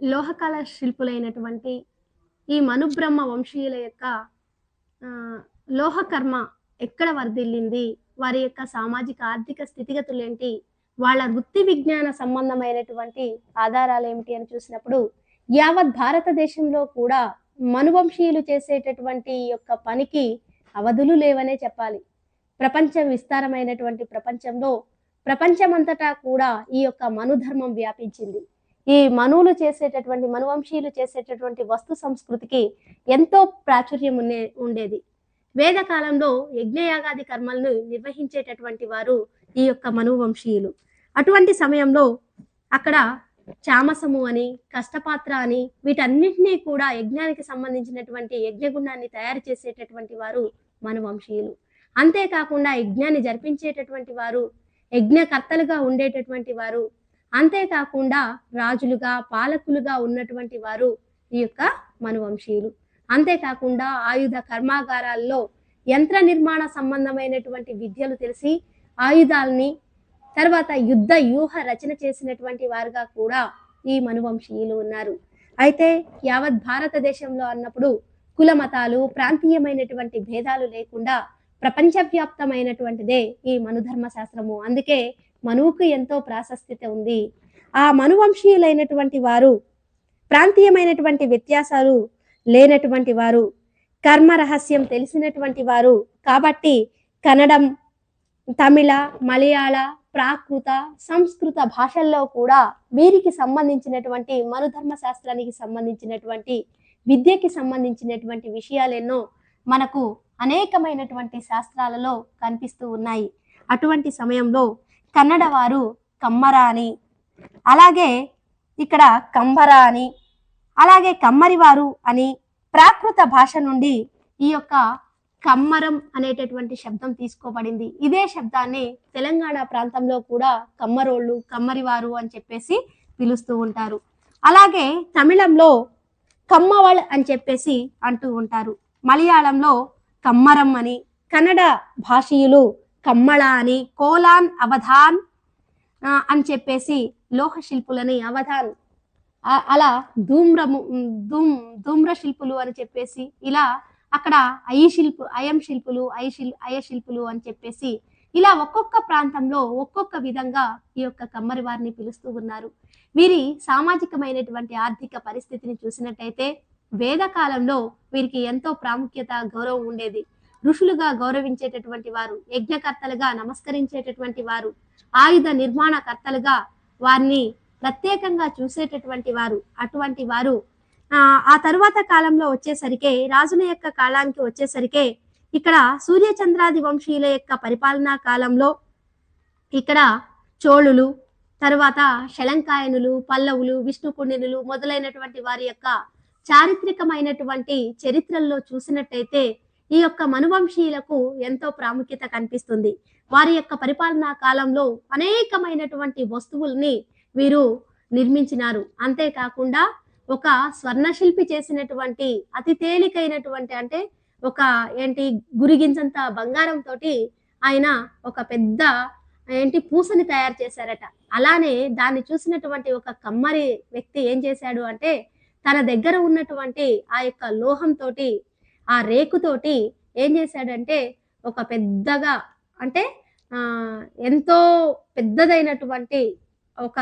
లోహకళ శిల్పులైనటువంటి ఈ మనుబ్రహ్మ వంశీయుల యొక్క లోహకర్మ ఎక్కడ వర్ధిల్లింది? వారి యొక్క సామాజిక ఆర్థిక స్థితిగతులు ఏంటి? వాళ్ళ వృత్తి విజ్ఞాన సంబంధమైనటువంటి ఆధారాలు ఏమిటి అని చూసినప్పుడు యావత్ భారతదేశంలో కూడా మనువంశీయులు చేసేటటువంటి ఈ యొక్క పనికి అవధులు లేవనే చెప్పాలి. ప్రపంచ విస్తారమైనటువంటి ప్రపంచంలో ప్రపంచమంతటా కూడా ఈ యొక్క మనుధర్మం వ్యాపించింది. ఈ మనువులు చేసేటటువంటి మనువంశీయులు చేసేటటువంటి వస్తు సంస్కృతికి ఎంతో ప్రాచుర్యం ఉండే ఉండేది. వేద కాలంలో యజ్ఞయాగాది కర్మలను నిర్వహించేటటువంటి వారు ఈ యొక్క మనువంశీయులు. అటువంటి సమయంలో అక్కడ చామసము అని కష్టపాత్ర అని వీటన్నిటినీ కూడా యజ్ఞానికి సంబంధించినటువంటి యజ్ఞగుండాన్ని తయారు చేసేటటువంటి వారు మనువంశీయులు. అంతేకాకుండా యజ్ఞాన్ని జరిపించేటటువంటి వారు యజ్ఞకర్తలుగా ఉండేటటువంటి వారు అంతేకాకుండా రాజులుగా పాలకులుగా ఉన్నటువంటి వారు ఈ యొక్క మనువంశీయులు. అంతేకాకుండా ఆయుధ కర్మాగారాల్లో యంత్ర నిర్మాణ సంబంధమైనటువంటి విద్యలు తెలిసి ఆయుధాలని తర్వాత యుద్ధ వ్యూహ రచన చేసినటువంటి వారుగా కూడా ఈ మనువంశీయులు ఉన్నారు. అయితే యావత్ భారతదేశంలో అన్నప్పుడు కుల మతాలు ప్రాంతీయమైనటువంటి భేదాలు లేకుండా ప్రపంచవ్యాప్తమైనటువంటిదే ఈ మనుధర్మ శాస్త్రము. అందుకే మనువుకు ఎంతో ప్రాశస్త్యత ఉంది. ఆ మనువంశీయులైనటువంటి వారు ప్రాంతీయమైనటువంటి వ్యత్యాసాలు లేనటువంటి వారు కర్మ రహస్యం తెలిసినటువంటి వారు కాబట్టి కన్నడం తమిళ మలయాళ ప్రాకృత సంస్కృత భాషల్లో కూడా వీరికి సంబంధించినటువంటి మనుధర్మ శాస్త్రానికి సంబంధించినటువంటి విద్యకి సంబంధించినటువంటి విషయాలెన్నో మనకు అనేకమైనటువంటి శాస్త్రాలలో కనిపిస్తూ ఉన్నాయి. అటువంటి సమయంలో కన్నడ వారు కమ్మర అని అలాగే ఇక్కడ కంబర అని అలాగే కమ్మరివారు అని ప్రాకృత భాష నుండి ఈ యొక్క కమ్మరం అనేటటువంటి శబ్దం తీసుకోబడింది. ఇదే శబ్దాన్ని తెలంగాణ ప్రాంతంలో కూడా కమ్మరోళ్ళు కమ్మరివారు అని చెప్పేసి పిలుస్తూ ఉంటారు. అలాగే తమిళంలో కమ్మవళ్ అని చెప్పేసి అంటూ ఉంటారు. మలయాళంలో కమ్మరం అని కన్నడ భాషీయులు కమ్మళ అని కోలాన్ అవధాన్ అని చెప్పేసి లోహ శిల్పులని అవధాన్ అలా ధూమ్రము ధూమ్ ధూమ్ర శిల్పులు అని చెప్పేసి ఇలా అక్కడ అయి శిల్పు అయం శిల్పులు ఐ శిల్ అయ శిల్పులు అని చెప్పేసి ఇలా ఒక్కొక్క ప్రాంతంలో ఒక్కొక్క విధంగా ఈ యొక్క కమ్మరి వారిని పిలుస్తూ ఉన్నారు. వీరి సామాజికమైనటువంటి ఆర్థిక పరిస్థితిని చూసినట్టయితే వేద కాలంలో వీరికి ఎంతో ప్రాముఖ్యత గౌరవం ఉండేది. ఋషులుగా గౌరవించేటటువంటి వారు యజ్ఞకర్తలుగా నమస్కరించేటటువంటి వారు ఆయుధ నిర్మాణ కర్తలుగా వారిని ప్రత్యేకంగా చూసేటటువంటి వారు అటువంటి వారు ఆ ఆ తరువాత కాలంలో వచ్చేసరికి రాజుల యొక్క కాలానికి వచ్చేసరికి ఇక్కడ సూర్యచంద్రాది వంశీయుల యొక్క పరిపాలనా కాలంలో ఇక్కడ చోళులు తర్వాత శలంకాయనులు పల్లవులు విష్ణుకుండినులు మొదలైనటువంటి వారి యొక్క చారిత్రకమైనటువంటి చరిత్రల్లో చూసినట్టయితే ఈ యొక్క మనువంశీయులకు ఎంతో ప్రాముఖ్యత కనిపిస్తుంది. వారి యొక్క పరిపాలనా కాలంలో అనేకమైనటువంటి వస్తువుల్ని వీరు నిర్మించినారు. అంతేకాకుండా ఒక స్వర్ణశిల్పి చేసినటువంటి అతి తేలికైనటువంటి అంటే ఒక ఏంటి గురిగించంత బంగారం తోటి ఆయన ఒక పెద్ద ఏంటి పూసని తయారు చేశారట. అలానే దాన్ని చూసినటువంటి ఒక కమ్మరి వ్యక్తి ఏం చేశాడు అంటే తన దగ్గర ఉన్నటువంటి ఆ యొక్క లోహంతో ఆ రేకుతోటి ఏం చేశాడంటే ఒక పెద్దగా అంటే ఎంతో పెద్దదైనటువంటి ఒక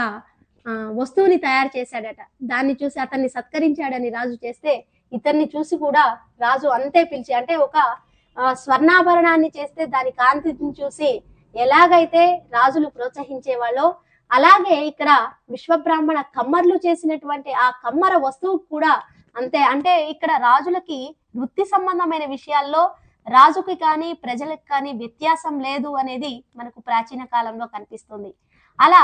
వస్తువుని తయారు చేశాడట. దాన్ని చూసి అతన్ని సత్కరించాడని రాజు చేస్తే ఇతన్ని చూసి కూడా రాజు అంతే పిలిచి అంటే ఒక స్వర్ణాభరణాన్ని చేస్తే దాని కాంతిని చూసి ఎలాగైతే రాజులు ప్రోత్సహించేవాళ్ళో అలాగే ఇక్కడ విశ్వబ్రాహ్మణ కమ్మర్లు చేసినటువంటి ఆ కమ్మర వస్తువు కూడా అంతే. అంటే ఇక్కడ రాజులకి వృత్తి సంబంధమైన విషయాల్లో రాజుకి కానీ ప్రజలకు కానీ వ్యత్యాసం లేదు అనేది మనకు ప్రాచీన కాలంలో కనిపిస్తుంది. అలా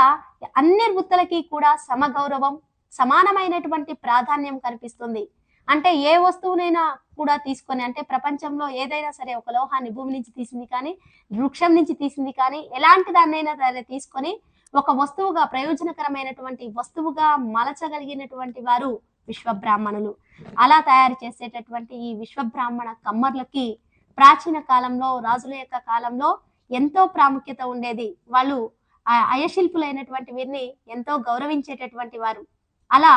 అన్ని వృత్తులకి కూడా సమగౌరవం సమానమైనటువంటి ప్రాధాన్యం కనిపిస్తుంది. అంటే ఏ వస్తువునైనా కూడా తీసుకొని అంటే ప్రపంచంలో ఏదైనా సరే ఒక లోహాన్ని భూమి నుంచి తీసింది కానీ వృక్షం నుంచి తీసింది కానీ ఎలాంటి దాన్నైనా సరే తీసుకొని ఒక వస్తువుగా ప్రయోజనకరమైనటువంటి వస్తువుగా మలచగలిగినటువంటి వారు విశ్వబ్రాహ్మణులు. అలా తయారు చేసేటటువంటి ఈ విశ్వబ్రాహ్మణ కమ్మర్లకి ప్రాచీన కాలంలో రాజుల యొక్క కాలంలో ఎంతో ప్రాముఖ్యత ఉండేది. వాళ్ళు ఆ అయశిల్పులైనటువంటి వీరిని ఎంతో గౌరవించేటటువంటి వారు. అలా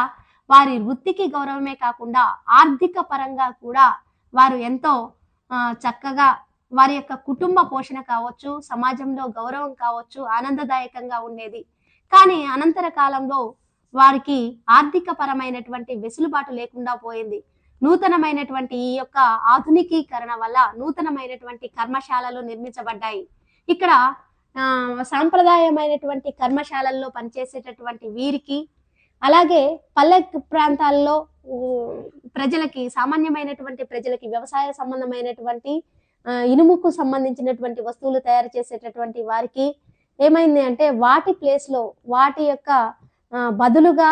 వారి వృత్తికి గౌరవమే కాకుండా ఆర్థిక పరంగా కూడా వారు ఎంతో చక్కగా వారి యొక్క కుటుంబ పోషణ కావచ్చు సమాజంలో గౌరవం కావచ్చు ఆనందదాయకంగా ఉండేది. కానీ అనంతర కాలంలో వారికి ఆర్థిక పరమైనటువంటి వెసులుబాటు లేకుండా పోయింది. నూతనమైనటువంటి ఈ యొక్క ఆధునికీకరణ వల్ల నూతనమైనటువంటి కర్మశాలలు నిర్మించబడ్డాయి. ఇక్కడ సాంప్రదాయమైనటువంటి కర్మశాలల్లో పనిచేసేటటువంటి వీరికి అలాగే పల్లె ప్రాంతాల్లో ప్రజలకి సామాన్యమైనటువంటి ప్రజలకి వ్యవసాయ సంబంధమైనటువంటి ఇనుముకు సంబంధించినటువంటి వస్తువులు తయారు చేసేటటువంటి వారికి ఏమైంది అంటే వాటి ప్లేస్లో వాటి యొక్క బదులుగా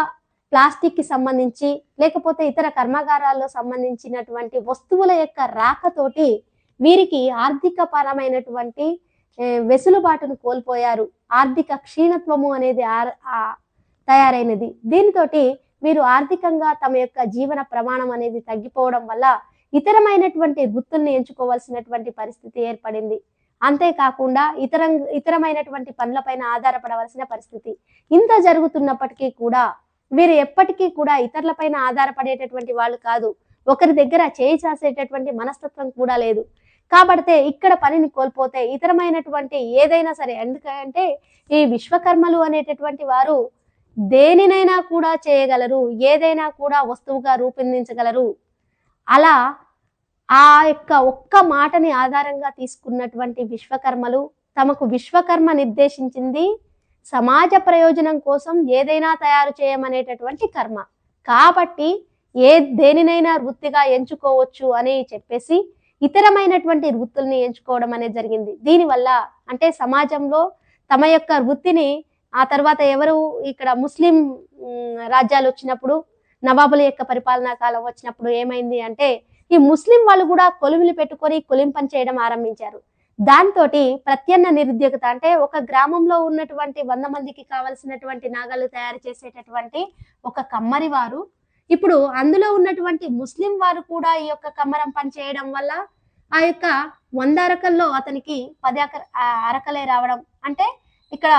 ప్లాస్టిక్కి సంబంధించి లేకపోతే ఇతర కర్మాగారాల్లో సంబంధించినటువంటి వస్తువుల యొక్క రాకతోటి వీరికి ఆర్థిక పరమైనటువంటి వెసులుబాటును కోల్పోయారు. ఆర్థిక క్షీణత్వము అనేది ఆ తయారైనది. దీనితోటి వీరు ఆర్థికంగా తమ యొక్క జీవన ప్రమాణం అనేది తగ్గిపోవడం వల్ల ఇతరమైనటువంటి వృత్తుల్ని ఎంచుకోవాల్సినటువంటి పరిస్థితి ఏర్పడింది. అంతేకాకుండా ఇతర ఇతరమైనటువంటి పనులపైన ఆధారపడవలసిన పరిస్థితి. ఇంత జరుగుతున్నప్పటికీ కూడా వీరు ఎప్పటికీ కూడా ఇతరులపైన ఆధారపడేటటువంటి వాళ్ళు కాదు. ఒకరి దగ్గర చేయి చాసేటటువంటి మనస్తత్వం కూడా లేదు. కాబట్టి ఇక్కడ పనిని కోల్పోతే ఇతరమైనటువంటి ఏదైనా సరే ఎందుకంటే ఈ విశ్వకర్మలు అనేటటువంటి వారు దేనినైనా కూడా చేయగలరు ఏదైనా కూడా వస్తువుగా రూపొందించగలరు. అలా ఆ యొక్క ఒక్క మాటని ఆధారంగా తీసుకున్నటువంటి విశ్వకర్మలు తమకు విశ్వకర్మ నిర్దేశించింది సమాజ ప్రయోజనం కోసం ఏదైనా తయారు చేయమనేటటువంటి కర్మ. కాబట్టి ఏ దేనినైనా వృత్తిగా ఎంచుకోవచ్చు అని చెప్పేసి ఇతరమైనటువంటి వృత్తుల్ని ఎంచుకోవడం అనేది జరిగింది. దీనివల్ల అంటే సమాజంలో తమ యొక్క వృత్తిని ఆ తర్వాత ఎవరు ఇక్కడ ముస్లిం రాజ్యాలు వచ్చినప్పుడు నవాబుల యొక్క పరిపాలనా కాలం వచ్చినప్పుడు ఏమైంది అంటే ఈ ముస్లిం వాళ్ళు కూడా కొలువులు పెట్టుకొని కొలింపని చేయడం ఆరంభించారు. దాంతో ప్రత్యన్న నిరుద్యోగత అంటే ఒక గ్రామంలో ఉన్నటువంటి వంద మందికి కావలసినటువంటి నాగాలు తయారు చేసేటటువంటి ఒక కమ్మరి వారు. ఇప్పుడు అందులో ఉన్నటువంటి ముస్లిం వారు కూడా ఈ యొక్క కమ్మరం పని చేయడం వల్ల ఆ యొక్క వంద అరకల్లో అతనికి పది అక అరకలే రావడం. అంటే ఇక్కడ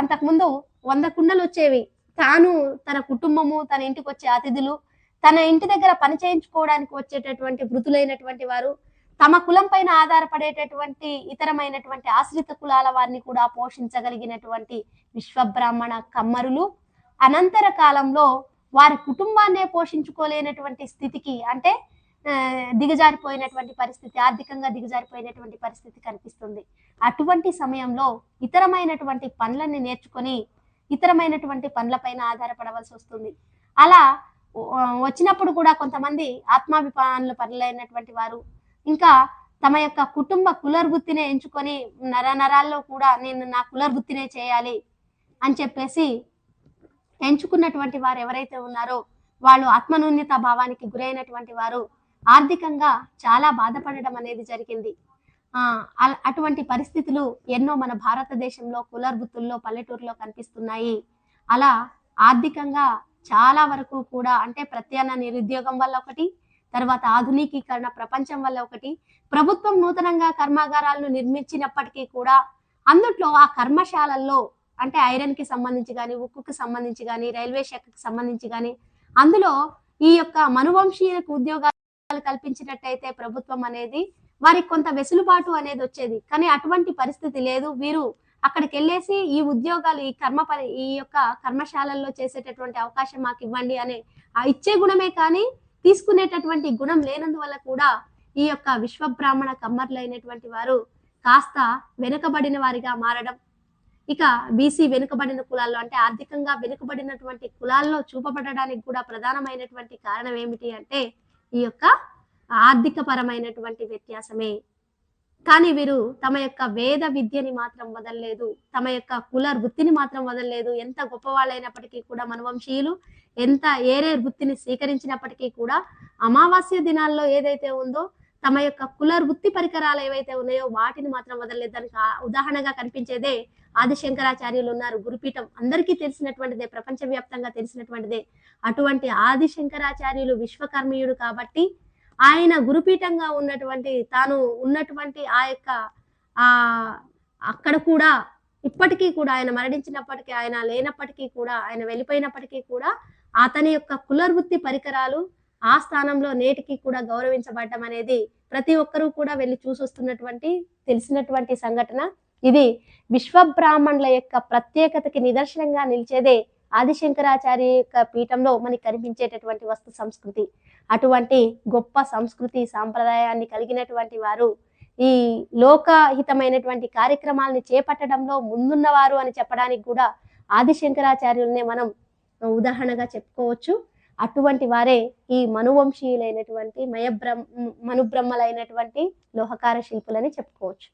అంతకుముందు వంద కుండలు వచ్చేవి. తాను తన కుటుంబము తన ఇంటికి వచ్చే అతిథులు తన ఇంటి దగ్గర పని చేయించుకోవడానికి వచ్చేటటువంటి వృద్ధులైనటువంటి వారు తమ కులం పైన ఆధారపడేటటువంటి ఇతరమైనటువంటి ఆశ్రిత కులాల వారిని కూడా పోషించగలిగినటువంటి విశ్వబ్రాహ్మణ కమ్మరులు. అనంతర కాలంలో వారి కుటుంబాన్నే పోషించుకోలేనటువంటి స్థితికి అంటే దిగజారిపోయినటువంటి పరిస్థితి ఆర్థికంగా దిగజారిపోయినటువంటి పరిస్థితి కనిపిస్తుంది. అటువంటి సమయంలో ఇతరమైనటువంటి పనులని నేర్చుకొని ఇతరమైనటువంటి పనులపైన ఆధారపడవలసి వస్తుంది. అలా వచ్చినప్పుడు కూడా కొంతమంది ఆత్మాభిమానుల పనులైనటువంటి వారు ఇంకా తమ యొక్క కుటుంబ కులవృత్తినే ఎంచుకొని నర నరాల్లో కూడా నేను నా కులవృత్తినే చేయాలి అని చెప్పేసి ఎంచుకున్నటువంటి వారు ఎవరైతే ఉన్నారో వాళ్ళు ఆత్మనూన్యత భావానికి గురైనటువంటి వారు ఆర్థికంగా చాలా బాధపడడం అనేది జరిగింది. అటువంటి పరిస్థితులు ఎన్నో మన భారతదేశంలో కులర్ వృత్తుల్లో పల్లెటూరులో కనిపిస్తున్నాయి. అలా ఆర్థికంగా చాలా వరకు కూడా అంటే ప్రత్యామ్నాయ నిరుద్యోగం వల్ల ఒకటి తర్వాత ఆధునికీకరణ ప్రపంచం వల్ల ఒకటి. ప్రభుత్వం నూతనంగా కర్మాగారాలను నిర్మించినప్పటికీ కూడా అందుట్లో ఆ కర్మశాలల్లో అంటే ఐరన్కి సంబంధించి కానీ ఉక్కుకి సంబంధించి కానీ రైల్వే శాఖకి సంబంధించి కానీ అందులో ఈ యొక్క మనువంశీయులకు ఉద్యోగాలు కల్పించినట్టయితే ప్రభుత్వం అనేది వారికి కొంత వెసులుబాటు అనేది వచ్చేది. కానీ అటువంటి పరిస్థితి లేదు. వీరు అక్కడికి వెళ్ళేసి ఈ ఉద్యోగాలు ఈ కర్మ పని ఈ యొక్క కర్మశాలల్లో చేసేటటువంటి అవకాశం మాకు ఇవ్వండి అనే ఆ ఇచ్చే గుణమే కానీ తీసుకునేటటువంటి గుణం లేనందువల్ల కూడా ఈ యొక్క విశ్వబ్రాహ్మణ కమ్మర్లైనటువంటి వారు కాస్త వెనుకబడిన వారిగా మారడం. ఇక బీసీ వెనుకబడిన కులాల్లో అంటే ఆర్థికంగా వెనుకబడినటువంటి కులాల్లో చూపబడడానికి కూడా ప్రధానమైనటువంటి కారణం ఏమిటి అంటే ఈ యొక్క ఆర్థిక పరమైనటువంటి వ్యత్యాసమే. కానీ వీరు తమ యొక్క వేద విద్యని మాత్రం వదలలేదు తమ యొక్క కుల వృత్తిని మాత్రం వదలలేదు. ఎంత గొప్పవాళ్ళైనప్పటికీ కూడా మనవంశీయులు ఎంత ఏరే వృత్తిని స్వీకరించినప్పటికీ కూడా అమావాస్య దినాల్లో ఏదైతే ఉందో తమ యొక్క కుల వృత్తి పరికరాలు ఏవైతే ఉన్నాయో వాటిని మాత్రం వదలలేదు. దానికి ఉదాహరణగా కనిపించేదే ఆదిశంకరాచార్యులు ఉన్నారు. గురుపీఠం అందరికీ తెలిసినటువంటిదే ప్రపంచవ్యాప్తంగా తెలిసినటువంటిదే. అటువంటి ఆదిశంకరాచార్యులు విశ్వకర్మీయుడు కాబట్టి ఆయన గురుపీఠంగా ఉన్నటువంటి తాను ఉన్నటువంటి ఆ యొక్క ఆ అక్కడ కూడా ఇప్పటికీ కూడా ఆయన మరణించినప్పటికీ ఆయన లేనప్పటికీ కూడా ఆయన వెళ్ళిపోయినప్పటికీ కూడా అతని యొక్క కులవృత్తి పరికరాలు ఆ స్థానంలో నేటికి కూడా గౌరవించబడటం అనేది ప్రతి ఒక్కరూ కూడా వెళ్ళి చూసొస్తున్నటువంటి తెలిసినటువంటి సంఘటన. ఇది విశ్వబ్రాహ్మణుల యొక్క ప్రత్యేకతకి నిదర్శనంగా నిలిచేదే ఆదిశంకరాచార్య యొక్క పీఠంలో మనకి కనిపించేటటువంటి వస్తు సంస్కృతి. అటువంటి గొప్ప సంస్కృతి సాంప్రదాయాన్ని కలిగినటువంటి వారు ఈ లోకహితమైనటువంటి కార్యక్రమాలని చేపట్టడంలో ముందున్నవారు అని చెప్పడానికి కూడా ఆదిశంకరాచార్యులనే మనం ఉదాహరణగా చెప్పుకోవచ్చు. అటువంటి వారే ఈ మనువంశీయులైనటువంటి మయబ్రహ్మ మనుబ్రహ్మలైనటువంటి లోహకార శిల్పులని చెప్పుకోవచ్చు.